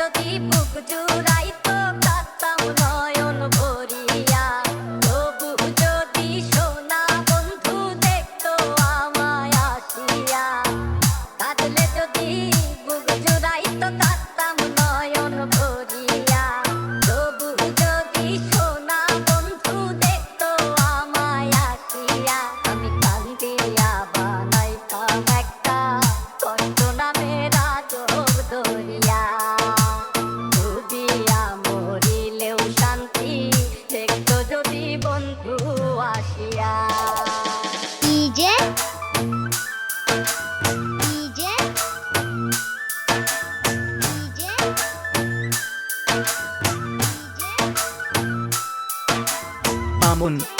যদি বুক জুড়াই তো কাঁদতাম নয় মামুন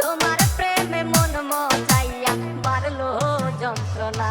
তোমার প্রেমে মন মজাইয়া বাড়লো যন্ত্রণা।